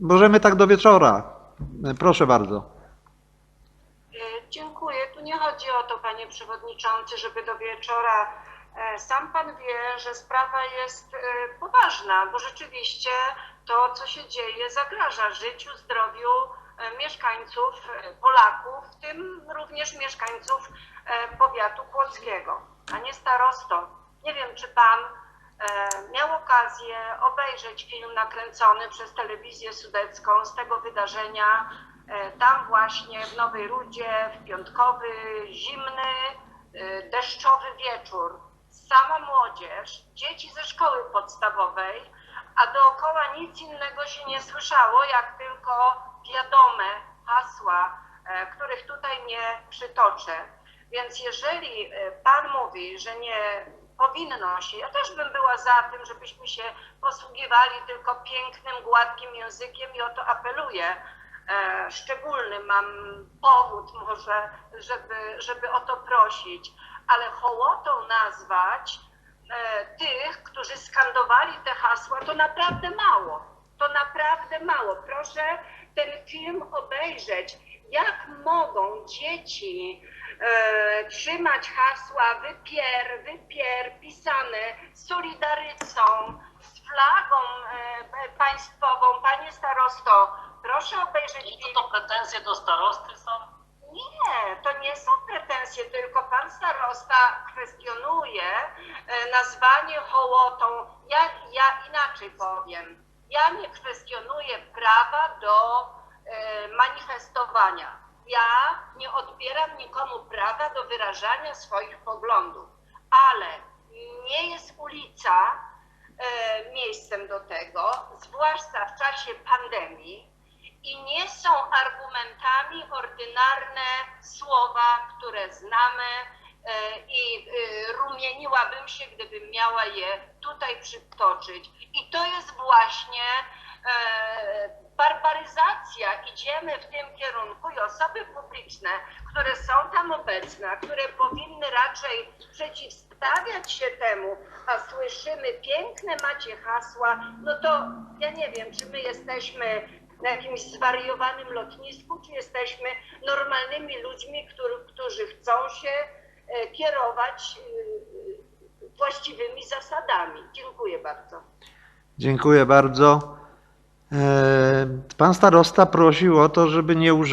możemy tak do wieczora. Proszę bardzo. E, Dziękuję. Tu nie chodzi o to, panie przewodniczący, żeby do wieczora. E, Sam pan wie, że sprawa jest e, poważna, bo rzeczywiście to, co się dzieje, zagraża życiu, zdrowiu mieszkańców, Polaków, w tym również mieszkańców powiatu kłodzkiego. Panie starosto, nie wiem, czy pan okazję obejrzeć film nakręcony przez telewizję sudecką z tego wydarzenia. E, Tam właśnie w Nowej Rudzie, w piątkowy, zimny, e, deszczowy wieczór. Sama młodzież, dzieci ze szkoły podstawowej, a dookoła nic innego się nie słyszało, jak tylko wiadome hasła, e, których tutaj nie przytoczę. Więc jeżeli Pan mówi, że nie powinno się, ja też bym była za tym, żebyśmy się posługiwali tylko pięknym, gładkim językiem i o to apeluję. E, szczególny mam powód może, żeby, żeby o to prosić, ale hołotą nazwać e, tych, którzy skandowali te hasła, to naprawdę mało. To naprawdę mało. Proszę ten film obejrzeć. Jak mogą dzieci e, trzymać hasła wypier, wypier, pisane z Solidarycą, z flagą e, państwową. Panie starosto, proszę obejrzeć I to, to pretensje do starosty są? Nie, to nie są pretensje, tylko pan starosta kwestionuje e, nazwanie hołotą. Ja, ja inaczej powiem. Ja nie kwestionuję prawa do e, manifestowania. Ja nie odbieram nikomu prawa do wyrażania swoich poglądów, ale nie jest ulica e, miejscem do tego, zwłaszcza w czasie pandemii, i nie są argumentami ordynarne słowa, które znamy e, i e, rumieniłabym się, gdybym miała je tutaj przytoczyć. I to jest właśnie barbaryzacja. Idziemy w tym kierunku i osoby publiczne, które są tam obecne, które powinny raczej przeciwstawiać się temu, a słyszymy piękne macie hasła, no to ja nie wiem, czy my jesteśmy na jakimś zwariowanym lotnisku, czy jesteśmy normalnymi ludźmi, którzy, którzy chcą się e, kierować e, właściwymi zasadami. Dziękuję bardzo. Dziękuję bardzo. E, Pan starosta prosił o to, żeby nie używać.